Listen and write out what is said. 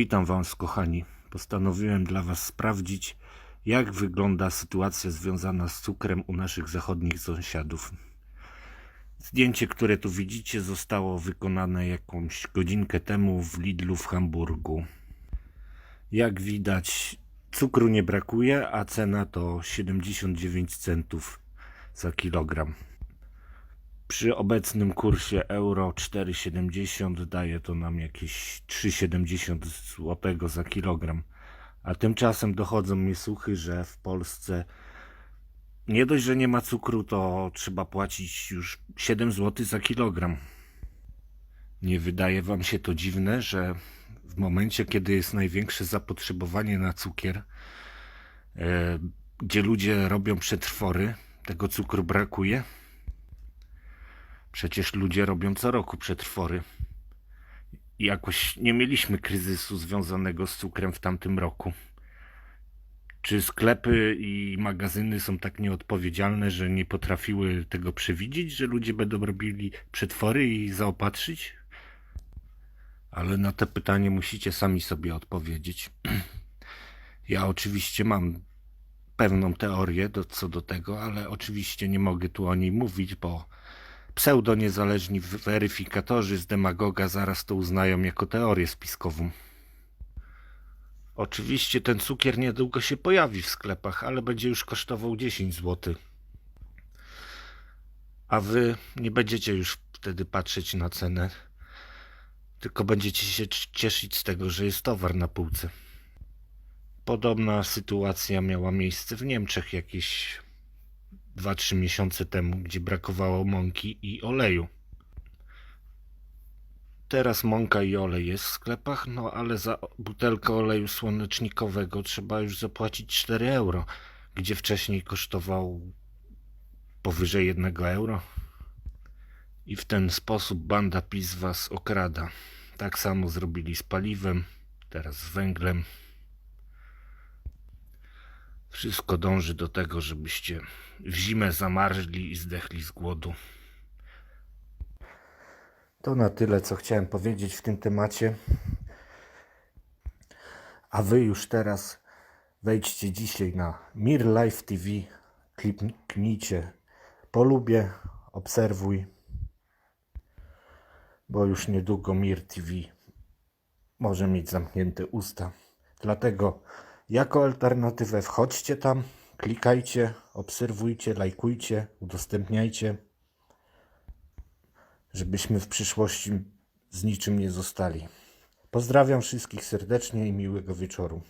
Witam Was, kochani. Postanowiłem dla Was sprawdzić, jak wygląda sytuacja związana z cukrem u naszych zachodnich sąsiadów. Zdjęcie, które tu widzicie, zostało wykonane jakąś godzinkę temu w Lidlu w Hamburgu. Jak widać, cukru nie brakuje, a cena to 79 centów za kilogram. Przy obecnym kursie euro 4,70 daje to nam jakieś 3,70 zł za kilogram. A tymczasem dochodzą mnie słuchy, że w Polsce nie dość, że nie ma cukru, to trzeba płacić już 7 zł za kilogram. Nie wydaje wam się to dziwne, że w momencie, kiedy jest największe zapotrzebowanie na cukier, e, gdzie ludzie robią przetwory, tego cukru brakuje? Przecież ludzie robią co roku przetwory. Jakoś nie mieliśmy kryzysu związanego z cukrem w tamtym roku. Czy sklepy i magazyny są tak nieodpowiedzialne, że nie potrafiły tego przewidzieć, że ludzie będą robili przetwory i zaopatrzyć? Ale na to pytanie musicie sami sobie odpowiedzieć. Ja oczywiście mam pewną teorię do, co do tego, ale oczywiście nie mogę tu o niej mówić, bo pseudo-niezależni weryfikatorzy z demagoga zaraz to uznają jako teorię spiskową. Oczywiście ten cukier niedługo się pojawi w sklepach, ale będzie już kosztował 10 zł. A wy nie będziecie już wtedy patrzeć na cenę, tylko będziecie się cieszyć z tego, że jest towar na półce. Podobna sytuacja miała miejsce w Niemczech jakieś 2-3 miesiące temu, gdzie brakowało mąki i oleju. Teraz mąka i olej jest w sklepach, no ale za butelkę oleju słonecznikowego trzeba już zapłacić 4 euro, gdzie wcześniej kosztował powyżej 1 euro. I w ten sposób banda PiS was okrada. Tak samo zrobili z paliwem, teraz z węglem. Wszystko dąży do tego, żebyście w zimę zamarzli i zdechli z głodu. To na tyle, co chciałem powiedzieć w tym temacie. A wy już teraz wejdźcie dzisiaj na Mir Live TV, kliknijcie polubię, obserwuj, bo już niedługo Mir TV może mieć zamknięte usta. Dlatego jako alternatywę wchodźcie tam, klikajcie, obserwujcie, lajkujcie, udostępniajcie, żebyśmy w przyszłości z niczym nie zostali. Pozdrawiam wszystkich serdecznie i miłego wieczoru.